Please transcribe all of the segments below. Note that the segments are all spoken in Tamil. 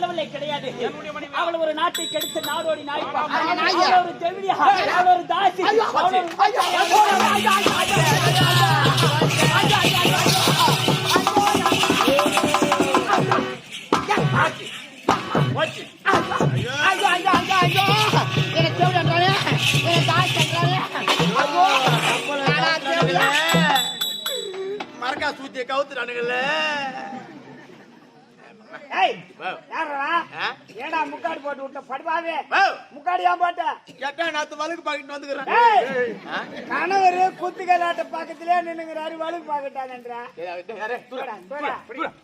நல்லவளே கிடையாது அவள் ஒரு நாட்டை கெடுத்து நாடோடி நாயா? அவள் ஒரு அவள் ஒரு தாசி தாய் மரக்கா சூத்திய கவுத்துறானுங்கல்ல ஏய் வா. யாரா? ஏடா முக்காடு போட்டு விட்ட? படுவாவே. முக்காடு ஏன் போட்ட? கேட்டா நாத்து வழுக்கு பாக்கிட்டு வந்துக்கிறேன்? கணவர் குத்து கலாட்ட பக்கத்திலே நின்னுங்கிறாரு வலுக்கு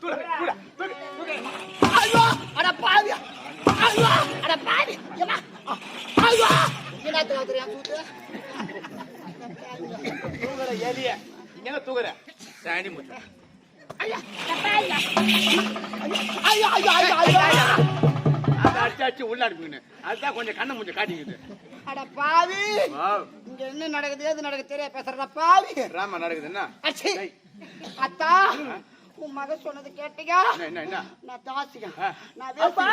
தூர. ஐயோ அட பாவி ஐயோ அட பாவி. ஏமா ஐயோ என்ன தேவடியா சூத்து தூக்குற? எலிய. இங்க என்ன தூக்குற? சாணி முத்து. ஐயா. ஐயோ ஐயோ ஐயோ ஐயோ அதை அடிச்சு அடிச்சு உள்ள அனுப்புங்கன்னு. அதுதான் கொஞ்சம் கண்ணை மூஞ்ச காட்டிக்குது அட பாவி. இங்க என்ன நடக்குது நடக்குது தெரிய பேசுறத பாவி? நடக்குது என்ன? அச்சி. அத்தா உன் மக சொன்னது கேட்டீங்க என்ன, என்ன என்ன? நான் தாசிங்க அப்பா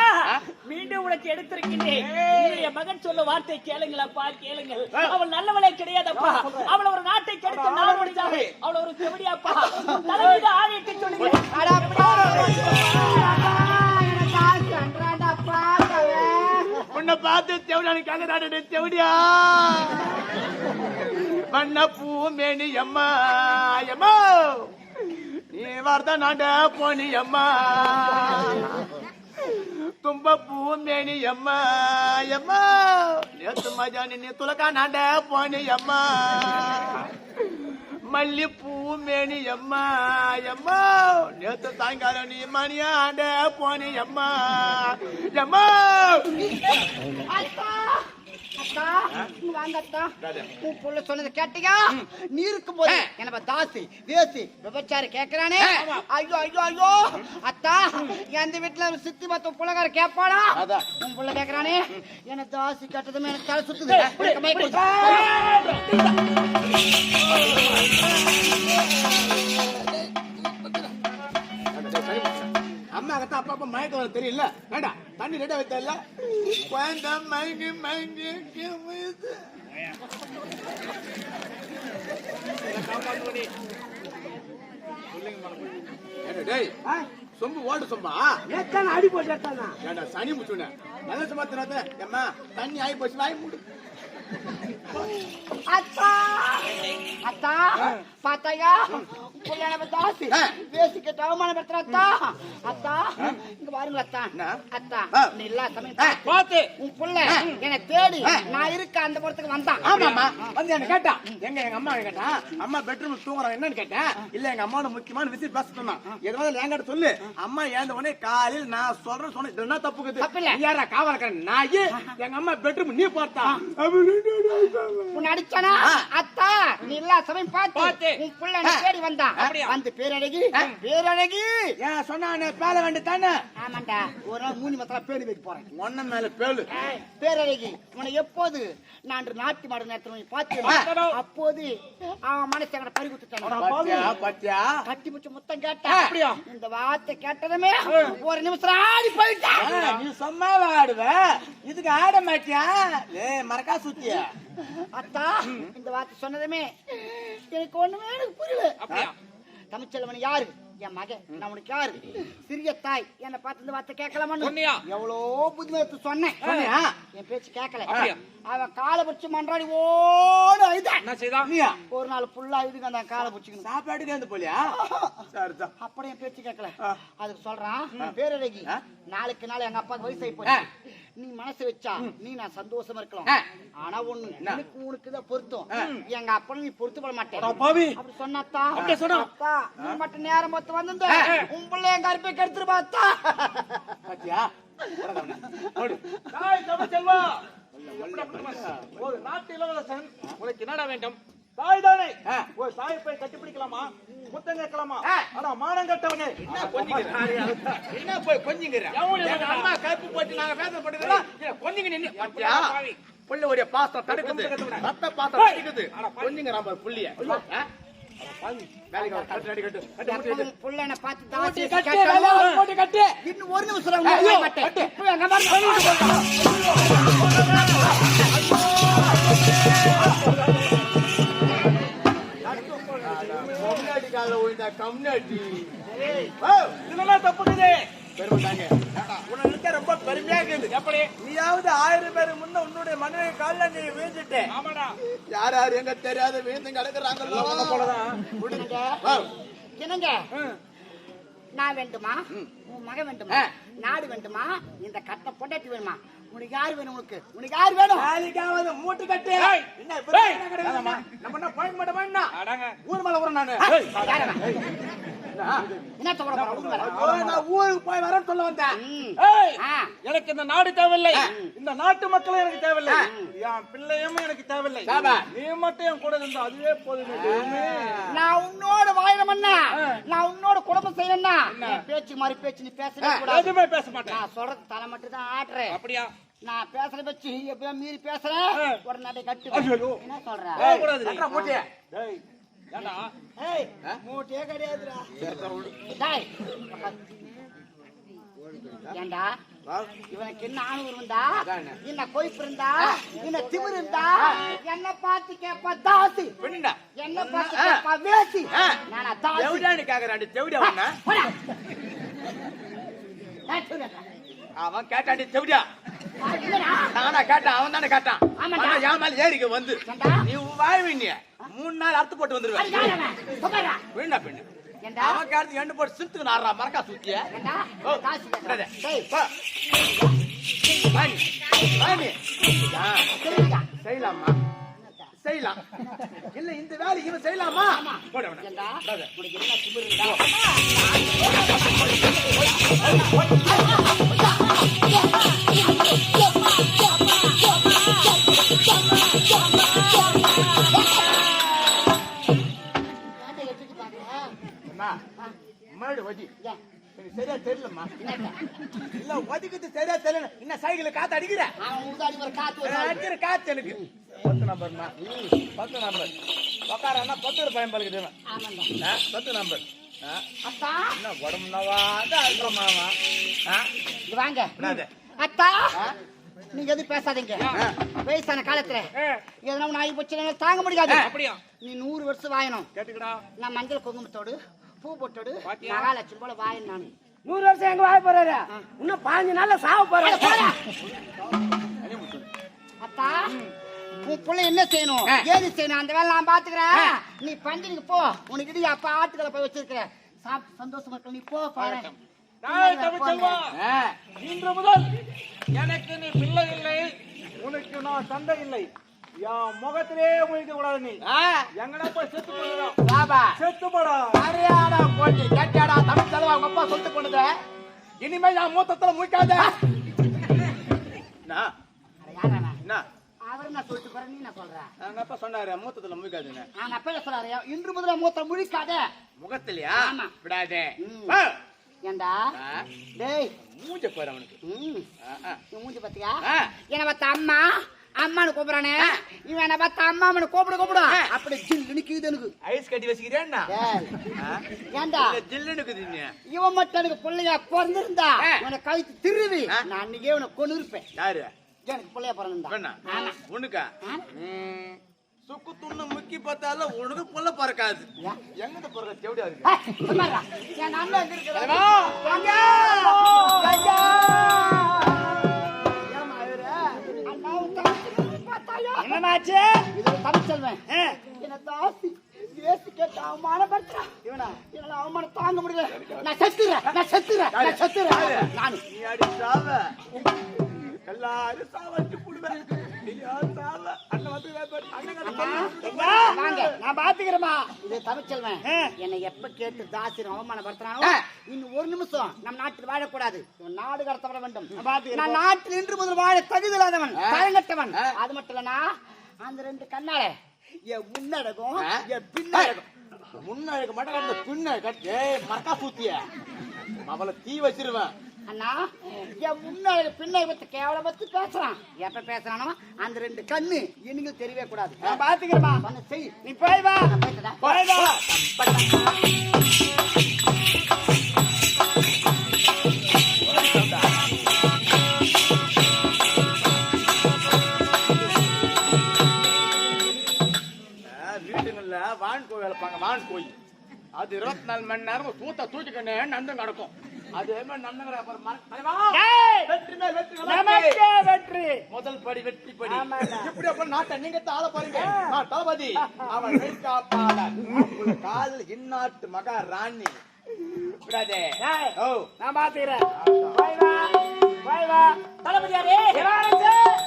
மீண்டும் உனக்கு எடுத்திருக்கின்றேன் உன்னுடைய மகன் சொல்ல வார்த்தை கேளுங்களப்பா கேளுங்கள். அவள் நல்லவளே கிடையாதப்பா. அவள் ஒரு நாட்டை கெடுத்து நாடு அவள் ஒரு செவடியாப்பா தலைவீடு பார்த்து தேவடானு கேட்கறாடு தேவடியா? வண்ண பூ மேனி அம்மா அம்மா. நீ வார்த்தை நாண்ட போனி அம்மா. தும்ப பூ மேனி அம்மா அம்மா. நேத்து மஜா நீ துலக்கா நாண்ட போனி அம்மா. மல்லிப்பூ மேனி அம்மா அம்மா நேத்து சாயங்காலம் நீ மணியாண்ட போனி அம்மா. அம்மா நீ இருக்கும்போது என்ன தாசி வேசி விபச்சாரி கேக்குறானே? ஐயோ ஐயோ ஐயோ. அத்தா எந்த வீட்டுல சித்தி மத்த புள்ளகார கேப்பாடா. உன் புள்ள கேக்குறானே? என்ன தாசி கேட்டதுமே எனக்கு தலை சுத்துது. அப்பா அப்பா மயக்கம் வர தெரியல. வேண்டாம் தண்ணி ரெட்டா வைத்தல குழந்தை மயங்கி மயங்கி சொம்பு ஓடு சொம்பா. நேத்தான அடி போட்டானா ஏண்டா சனி முச்சுன நல்ல சுமத்துறாத அம்மா தண்ணி ஆகி போச்சு வாய் மூடு. அத்தா அத்தா பாத்தாயா? புள்ள நம்ம தாசி ஆ. வேசி கேட்ட அவமானப்படுத்துற அத்தா. அத்தா இங்க பாருங்க அத்தா. நீ இல்ல சமயம். பார்த்து உன் புள்ள என்னை தேடி நான் இருக்க அந்த புறத்துக்கு வந்தான். ஆமாமா வந்து என்ன கேட்டா எங்க எங்க அம்மா கேட்டா அம்மா பெட்ரூம் தூங்குறாங்க. என்னன்னு கேட்டேன் இல்ல எங்க அம்மாவோட முக்கியமான விஷயம் பேச சொன்னான் எதாவது என்கிட்ட சொல்லு. அம்மா ஏந்த உடனே காலையில் நான் சொல்றேன் சொன்னேன். இது என்ன தப்புக்குது? தப்பில்ல. நீ யாரா காவலக்காரன் நாயி. எங்க அம்மா பெட்ரூம் நீ பார்த்தா. உன்னை அடிச்சானா. அத்தா நீ இல்ல சமயம் பார்த்து உன் புள்ள தேடி வந்தான் வந்து பேரழகி பேரழகி. ஏன் சொன்ன பேல வேண்டி தானே? ஆமாண்டா. ஒரு நாள் மூணு மத்தல பேடி வைக்க போறேன். ஒன்ன மேல பேலு பேரழகி உன்னை எப்போது நான் நாட்டு மாடு நேரத்தில் பார்த்து அப்போது அவன் மனசை எங்களை பறி கொடுத்துட்டான் கட்டி பிடிச்ச முத்தம் கேட்டா அப்படியா? இந்த வார்த்தை கேட்டதுமே ஒரு நிமிஷம் ஆடி போயிட்டான் ஆ, நீ சும்மா ஆடுவ? இதுக்கு ஆட மாட்டியா? லே மறக்கா சுத்தியா? அத்தா இந்த வார்த்தை சொன்னதுமே எனக்கு ஒண்ணுமே எனக்கு புரியல. தமிழ்ச்செல்வன் யாரு? என் மகன் நான் உனக்கு யாரு? சிறிய தாய் என்னை பார்த்து இந்த வார்த்தை கேட்கலாமான்னு எவ்வளோ புதுமைத்து சொன்னேன். சொன்னியா? என் பேச்சு கேட்கல. அவன் காலை பிடிச்சு மன்றாடி ஓடு அழுதான் ஒரு நாள் ஃபுல்லா இதுக்கு அந்த காலை பிடிச்சிக்கணும் சாப்பாட்டுக்கு வந்து போலியா? தான் அப்படியே பேச்சு கேட்கல. அதுக்கு சொல்றான் பேரழகி. நாளுக்கு நாள் எங்க அப்பாக்கு வயசாகி போச்சு. நீ மனசு வச்சா நீ நான் சந்தோஷமா இருக்கலாம். ஆனா ஒண்ணு எனக்கு உனக்கு தான் பொருத்தம் எங்க அப்பா நீ பொருத்து பட மாட்டேன் பாவி. அப்படி சொன்னாத்தா? சொன்னா? அத்தா நீ மட்டும் நேரம் பார்த்து வந்திருந்த. உன் பிள்ளை எங்க அருப்பை கெடுத்துரு பார்த்தா பாத்தியா? ஒரு நாட்டு இளவரசன் உனக்கு என்னடா வேண்டும். தாய் தானே. ஒரு தாயை போய் கட்டிப்பிடிக்கலாமா? முத்தம் கேட்கலாமா. ஆனா மானம் கட்டவனே. என்ன கொஞ்சிங்கிற என்ன போய் கொஞ்சிங்கிற எங்க அம்மா கருப்பு போட்டு நாங்க பேச போட்டுக்கிறோம் கொஞ்சிங்க நின்னு. பாத்தியா புள்ள ஒரு பாஸ்தா தடுக்குது. ரத்த பாஸ்தா தடுக்குது. கொஞ்சிங்க நம்ம புள்ளிய. இன்னும் ஒரு நிமிஷம் மாட்டேன். கட்டு. இப்ப எங்க அம்மா கம்னாடி கால்ல விழுந்தா, கம்னாடி. இதெல்லாம் தப்புக்குது. பெருமைதாங்க. உன்னை நினைச்சா ரொம்ப பெருமையா இருக்குது. எப்படி? நீயாவது ஆயிரம் பேர் முன்ன உன்னுடைய மனைவி கால்ல நீ விழுந்துட்ட. ஆமாடா. யார் யார் எங்க தெரியாத விழுந்து கிடக்குறாங்களோ? போலதான். என்னங்க? நான் வேண்டுமா? உன் மகன் வேண்டுமா? நாடு வேண்டுமா? இந்த கட்ட பொண்டாட்டி வேணுமா? உனக்கு யார் வேணும் உனக்கு? உனக்கு யார் வேணும்? வேலைக்காவது மூட்டு கட்டு. ஏய். என்ன? நம்ம என்ன பாயிண்ட் மாட்டோமா அடங்க. ஊர் மேல வரேன் நானு. ஊருக்கு போய் வரேன்னு சொல்ல வந்தேன். எனக்கு இந்த நாடு தேவையில்லை. இந்த நாட்டு மக்களும் எனக்கு தேவையில்லை. என் பிள்ளையும் எனக்கு தேவையில்லை. நீ மட்டும் என் கூட இருந்தா அதுவே போதும். நான் உன்னோட வாழணும்னா நான் உன்னோட குடும்பம் செய்யணும்னா பேச்சு மாதிரி பேச்சு நீ பேசவே கூடாது. எதுவுமே பேச மாட்டேன். நான் சொல்றது தலை மட்டும் தான் ஆட்டுறேன். அப்படியா? நான் பேசுற பேச்சு எப்படியா மீறி பேசுறேன். உடனே அப்படியே கட்டு. என்ன சொல்ற? மூட்டைய. டேய் ஏண்டா ஏய் மூட்டையே கிடையாதுடா ஏண்டா இவனுக்கு என்ன ஆணு இருந்தா. என்ன கொய்ப்பு இருந்தா என்ன திமிரு இருந்தா என்ன பார்த்து கேப்பா தாசி. என்ன பார்த்து கேப்பா வேசி. நானா தாசி உன்னை? ஏய், சொல்லுடா. அவன். ஆ, இல்லடா. நானா கேட்டான், அவன் தானே கேட்டான். ஆனா என் மேல ஏறிக்க வந்து. நீ நீ. மூணு நாள் அறுத்து போட்டு வந்துருவேன். பெண்ணா? அவன் கேட்டது எண்ணெய் போட்டு சிரித்துக்கு நாடுறா, மரக்கா சுத்திய. செய்யலாமா செய்யலாம் இல்ல இந்த வேலை இவன் செய்யலாமா போட ஏன்? எனக்கு சரியா தெரியலம்மா? இல்ல ஒதுக்குது சரியா தெரியல என்ன சைக்கிள் காத்து அடிக்கிற. அடிக்கிற காத்து எனக்கு. பத்து நம்பர்மா பத்து நம்பர் உக்காரன்னா பத்து ரூபாய் பழுக்குது பத்து நம்பர் அத்தா என்ன உடம்புனவா இருக்கிறோமாவா வாங்க. என்னது? அத்தா நீங்க எதுவும் பேசாதீங்க. வயசான காலத்துல. எதனா ஒண்ணு ஆகி போச்சுன்னா தாங்க முடியாது. நீ நூறு வருஷம் வாயணும். நான் மஞ்சள் குங்குமத்தோடு பூ போட்டோடு? மகாலட்சுமி போல வாயன் நானு. நூறு வருஷம் எங்க வாழ போறாரு? இன்னும் பாஞ்சு நாள்ல சாவ போறாரு. அத்தா உன் புள்ள என்ன செய்யணும்? ஏது செய்யணும்? அந்த வேலை நான் பாத்துக்கிறேன். நீ பஞ்சனுக்கு போ. உனக்கு இடி அப்பா ஆட்டுக்களை போய் வச்சிருக்கிற சாப்பிட்டு சந்தோஷமா இருக்க நீ போ பாரு. இன்று முதல் எனக்கு நீ பிள்ளை இல்லை. உனக்கு நான் தந்தை இல்லை. என் முகத்திலே முழிக்க கூடாது நீ எங்கடா போய் செத்து போடுறோம் பாபா. செத்து போடா. சரியாடா போட்டி கேட்டாடா தமிழ் செலவா உங்க அப்பா சொல்லிட்டு போனது இனிமே என் மூத்தத்துல முழிக்காத. என்ன? அட யார் அவன்? என்ன? அவர் நான் மூத்தத்துல சொல்றாரு இன்று முதல்ல மூத்த முழிக்காத. முகத்திலயா. விடாதே. ஏண்டா? டேய். மூஞ்ச பாரு அவனுக்கு. மூஞ்சி பாத்தியா. என்ன பார்த்த அம்மா அம்மானு கூப்பிடுறானே. இவன் என்ன பார்த்த அம்மாமனு கூப்பிட கூப்பிடு. அப்படி ஜில் நிக்குது எனக்கு. ஐஸ் கட்டி ஆ? ஏண்டா? ஜில்லுன்னு. இவன் மட்டும் எனக்கு பிள்ளையா பிறந்திருந்தா ஆ. உன கழுத்து திருவி. நான் அன்னைக்கே உன கொண்டு இருப்பேன். யாரு? எனக்கு பிள்ளையா பிறந்திருந்தா. உனக்கா? சுக்கு துண்ணு முக்கி பார்த்தாலும் உனக்கு புள்ள பறக்காது. ஏன்? எங்க பிறக்க தேவடியா இருக்கு. என் அண்ணன் எங்க என்னமாச்சு இது ஒரு தமிழ்ச்செல்வன். என்னை தாசி, வேசி கேட்டு அவமானப்படுத்துறான். இவனா? என்னால அவமானம் தாங்க முடியல. நான் செத்துறேன், நான் செத்துறேன், நான் செத்துறேன். நானு. எல்லாரும் சாவச்சு நான் பாத்துக்கிறேம்மா. இது தமிழ்ச்செல்வன். என்னை எப்ப கேட்டு தாசிரம் அவமானப்படுத்துறானோ, இன்னும் ஒரு நிமிஷம் நம் நாட்டில் வாழக்கூடாது. நாடு கடத்தப்பட வேண்டும். நான் நாட்டில் இன்று முதல் வாழ தகுதியில்லாதவன் தயங்கட்டவன் அது மட்டும் இல்லனா அந்த ரெண்டு கண்ணால என் முன்னடகம் என் பின்னடகம் முன்ன இருக்க மாட்டேன் பின்ன கட்டு ஏய் மரக்கா சூத்திய அவளை தீ வச்சிருவேன். அண்ணா என் முன்னாடி பின்னாடி பத்தி கேவலம் பத்தி பேசுறான். எப்ப பேசுறானோ அந்த ரெண்டு கண்ணு எனக்கு தெரியவே கூடாது. நான் பாத்துக்கிறேமா பண்ண செய். நீ போய் வா. போய் வா. வீட்டுங்கள்ல வான் கோயில் வான் கோயில். அது இருபத்தி நாலு மணி நேரம் தூத்த தூக்கிக்கண்ணே நந்தம் கிடக்கும் வெற்றி முதல் படி வெற்றி படி. இப்படி அப்ப நாட்டை நீங்க தாழ பாருங்க. நான் தளபதி. அவன் கைகாப்பாளர் உங்கள் காதல் இந்நாட்டு மகா ராணி. விடாதே. ஓ. நான் பாத்துக்கிறேன். தளபதியாரே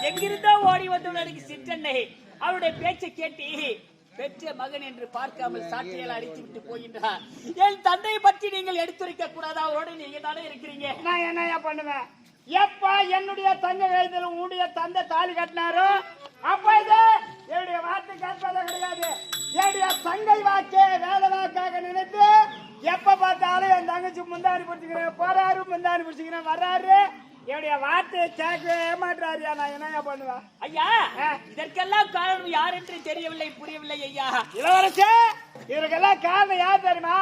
எங்கிருந்தோ ஓடி வந்தவனுக்கு சிற்றன்னை. அவருடைய பேச்சை கேட்டு பெற்ற மகன் என்று பார்க்காமல் சாட்சியால் அடித்து விட்டு போகின்றார். என் தந்தையை பற்றி நீங்கள் எடுத்துரைக்க கூடாதா? அவரோட நீங்க தானே இருக்கிறீங்க. நான் என்னய்யா பண்ணுவேன்? எப்ப என்னுடைய தங்க வயதில் உன்னுடைய தந்தை தாலி கட்டினாரோ? அப்ப இது என்னுடைய வார்த்தை கேட்பதே கிடையாது. என்னுடைய தங்கை வாக்கே வேலை வாக்காக நினைத்து எப்ப பார்த்தாலும் என் தங்கச்சி முந்தாணி பிடிச்சிக்கிறேன் போறாரு முந்தாணி பிடிச்சிக்கிறேன் வர்றாரு. என்னுடைய வார்த்தையை கேட்கவே மாட்டாரியா நான் என்னய்யா பண்ணுவேன்? ஐயா இதற்கெல்லாம் காரணம் யார் என்று தெரியவில்லை புரியவில்லை ஐயா. இளவரசே இதற்கெல்லாம் காரணம் யார் தெரியுமா?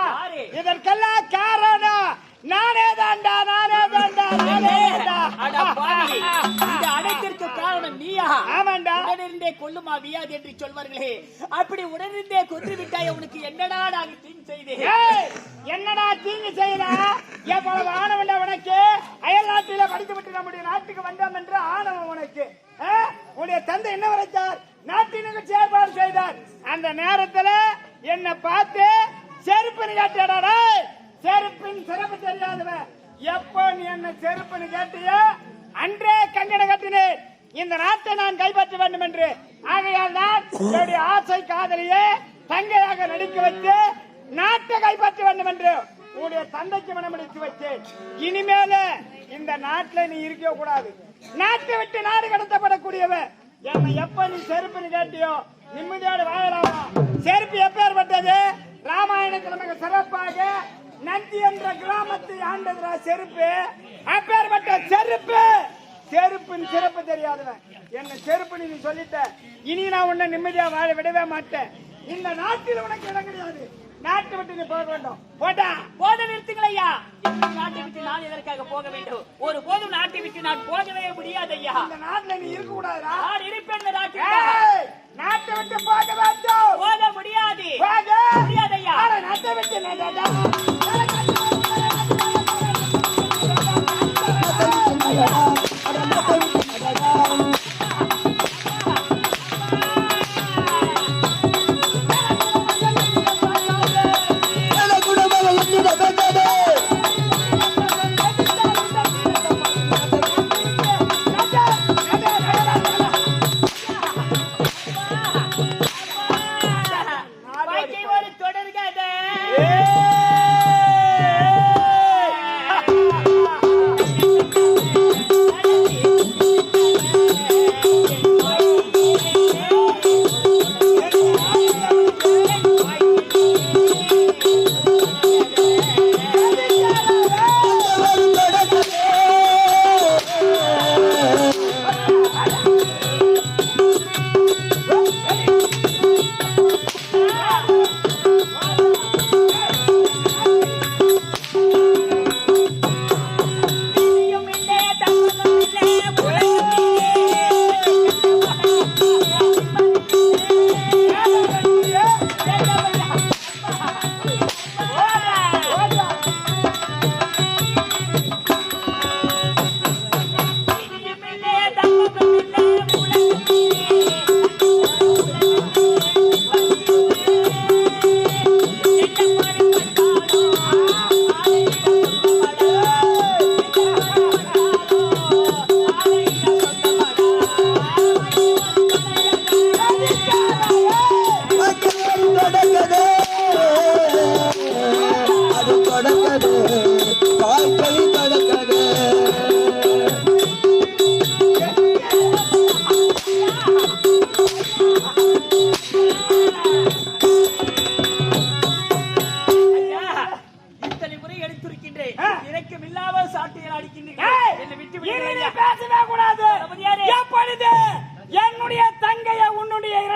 இதற்கெல்லாம் காரணம் நானே தாண்டா நானே தாண்டா நானே இந்த அனைத்திற்கு காரணம் நீயா? ஆமாண்டா. உடனிருந்தே கொல்லுமா வியாது என்று சொல்வார்களே. அப்படி உடனிருந்தே கொன்று விட்டாய் உனக்கு என்னடா நாங்கள் தீங்கு செய்தேன் என்னடா தீங்கு செய்யற எவ்வளவு ஆணவம் உனக்கு அயல் நாட்டில படித்து விட்டு நம்முடைய நாட்டுக்கு வந்தோம் என்று ஆணவம் உனக்கு. ஆ? உன்னுடைய தந்தை என்ன வரைத்தார் நாட்டினுக்கு செயற்பாடு செய்தார். அந்த நேரத்தில் என்ன பார்த்து செருப்பு கேட்டாடா செருப்பின் சிறப்பு தெரியாதவன் எப்போ நீ என்ன செருப்புன்னு கேட்டியோ அன்றே கங்கண கட்டினேன். இந்த நாட்டை நான் கைப்பற்ற வேண்டும் என்று. ஆகையால் தான் என்னுடைய ஆசை காதலியே தங்கையாக நடிக்க வைத்து நாட்டை கைப்பற்ற வேண்டும் என்று. உன்னுடைய தந்தைக்கு மனமடித்து வச்சேன் இனிமேல இந்த நாட்டுல நீ இருக்க கூடாது நாட்டை விட்டு நாடு கடத்தப்படக்கூடியவ. என்னை எப்ப நீ செருப்புன்னு கேட்டியோ நிம்மதியோடு வாழலாமா? செருப்பு எப்பேற்பட்டது? ராமாயணத்துல மிக சிறப்பாக நந்தி என்ற கிராமத்தை ஆண்டதுரா செருப்பு. அப்பேற்பட்ட செருப்பு. செருப்பின் சிறப்பு தெரியாதவன். என்ன செருப்புன்னு நீ சொல்லிட்ட. இனி நான் உன்னை நிம்மதியா வாழ விடவே மாட்டேன். இந்த நாட்டில் உனக்கு இடம் கிடையாது. நாட்டை விட்டு நீ போக வேண்டும். போட்டா நாட்டை விட்டு நான் எதற்காக போக வேண்டும்? ஒரு போதும் நாட்டை விட்டு நான் போகவே முடியாது ஐயா இந்த நாட்டுல நீ இருக்க கூடாதுடா. நான் இருப்பேன் இந்த நாட்டில் நாட்டை விட்டு போக வேண்டும். போக முடியாது. போக. முடியாது ஐயா நாட்டை விட்டு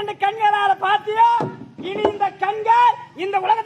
இரண்டு கண்களால பார்த்தியோ? இனி இந்த கண்கள் இந்த உலகத்தை